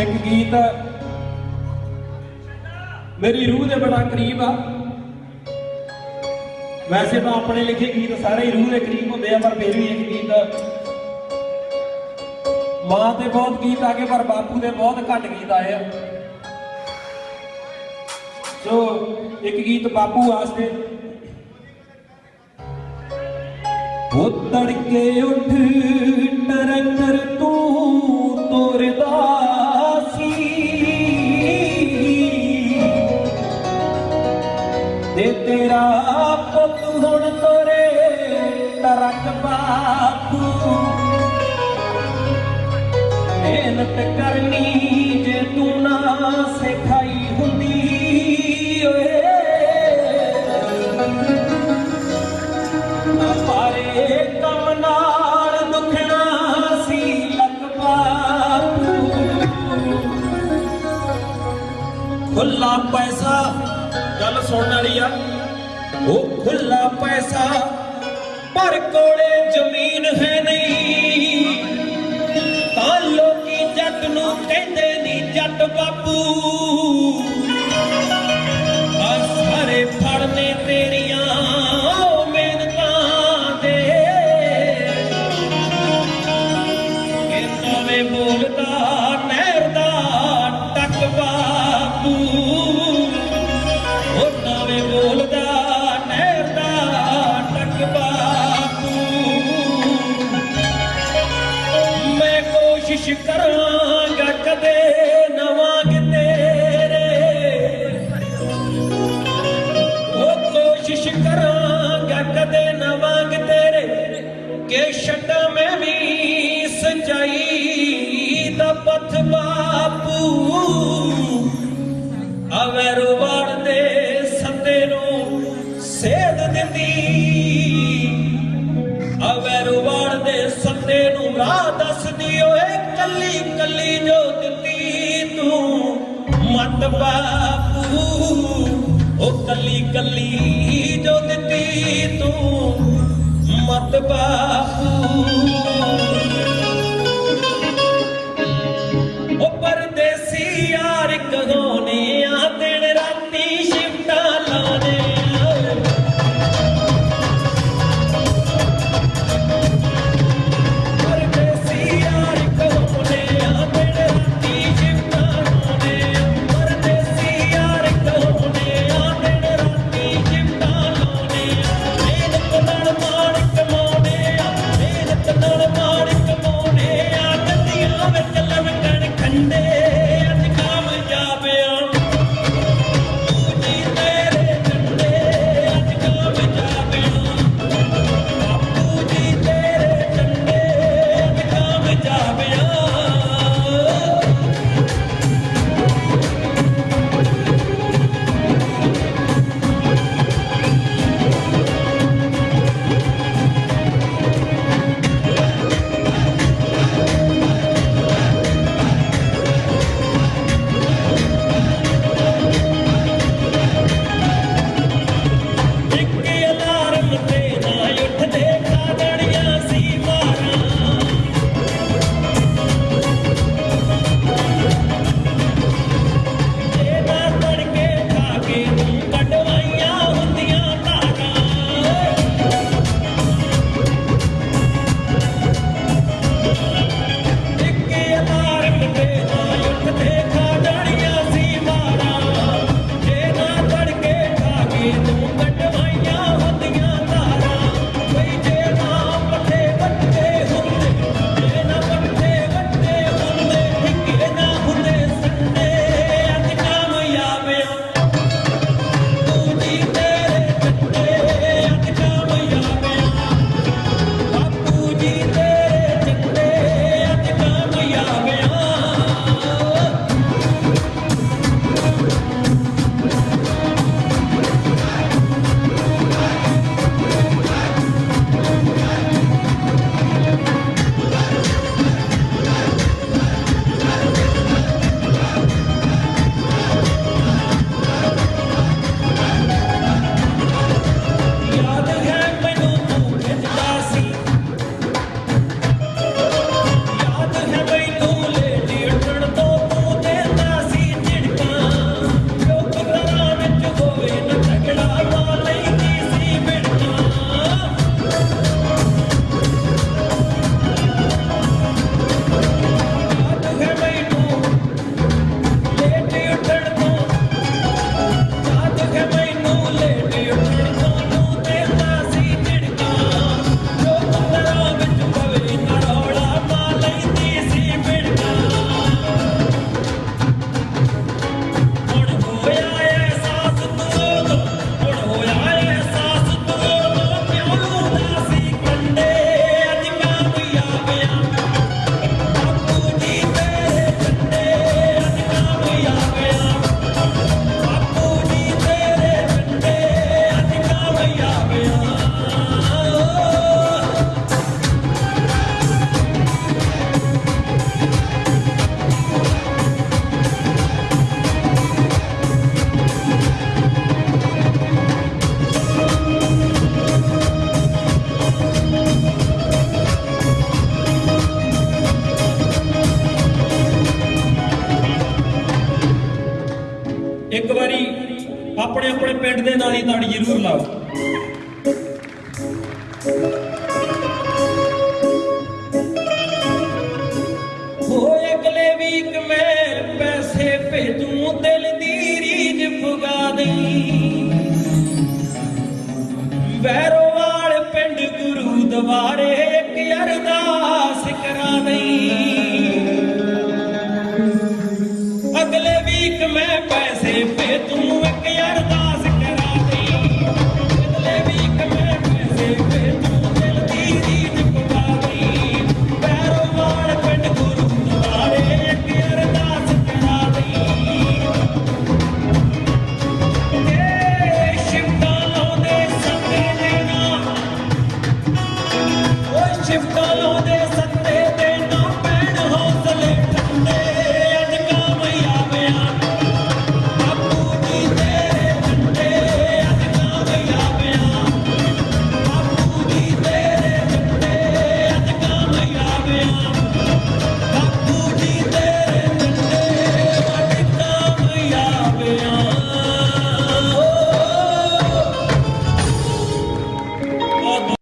ਇੱਕ ਗੀਤ ਮੇਰੀ ਰੂਹ ਦੇ ਬੜਾ ਕਰੀਬ ਆ। ਵੈਸੇ ਤਾਂ ਆਪਣੇ ਲਿਖੇ ਗੀਤ ਸਾਰੇ ਹੀ ਰੂਹ ਦੇ ਕਰੀਬ ਹੁੰਦੇ ਆ, ਪਰ ਫਿਰ ਵੀ ਇੱਕ ਗੀਤ ਮਾਂ ਤੇ ਬਹੁਤ ਗੀਤ ਆ ਗਏ, ਪਰ ਬਾਪੂ ਦੇ ਬਹੁਤ ਘੱਟ ਗੀਤ ਆਏ ਆ। ਸੋ ਇੱਕ ਗੀਤ ਬਾਪੂ ਵਾਸਤੇ। ਉਹ ਤੜਕੇ ਉੱਠ ਟਰਕਰ ਤੂੰ ਮਿਹਨਤ ਕਰਨੀ ਜੇ ਤੂੰ ਨਾ ਸਿਖਾਈ ਹੁੰਦੀ, ਓਏ। ਮਾਰੇ ਕੰਮ ਨਾਲ ਦੁਖਣਾ ਸੀ ਲਗਵਾਪੂ ਖੁੱਲਾ ਪੈਸਾ, ਗੱਲ ਸੁਣਨ ਵਾਲੀ ਆ। ਉਹ ਖੁੱਲਾ ਪੈਸਾ, ਪਰ ਕੋਲੇ ਜ਼ਮੀਨ ਹੈ ਨਹੀਂ। ਬਾਪੂ। ਆ ਸਾਰੇ ਫੜਨੇ ਤੇਰੀਆਂ ਉਹ ਮਿਹਨਤਾਂ ਦੇ ਇਹ ਨਵੇਂ ਬੋਲਦਾ ਨਹਿਰ ਦਾ ਟੱਕ ਬਾਪੂ। ਉਹ ਨਵੇਂ ਬੋਲਦਾ ਨਹਿਰ ਦਾ ਟੱਕ ਬਾਪੂ। ਮੈਂ ਕੋਸ਼ਿਸ਼ ਕਰਾਂਗਾ ਕੱਲੀ ਕੱਲੀ ਜੋ ਦਿੱਤੀ ਤੂੰ ਮਤ ਬਾਪੂ। ਉਹ ਕੱਲੀ ਕੱਲੀ ਜੋ ਦਿੱਤੀ ਤੂੰ ਮਤ ਬਾਪੂ। ਆਪਣੇ ਆਪਣੇ ਪਿੰਡ ਦੇ ਨਾਂ ਦੀ ਤਾੜੀ ਜ਼ਰੂਰ ਲਾਓ। ਹੋਏ ਅਗਲੇ ਵੀਕ ਮੈਂ ਪੈਸੇ ਭੇਜੂ, ਦਿਲ ਦੀ ਰੀਝ ਪੁਗਾ ਦਈ। ਵੈਰੋਵਾਲ ਪਿੰਡ ਗੁਰੂ ਦਵਾਰੇ Çift kalode sen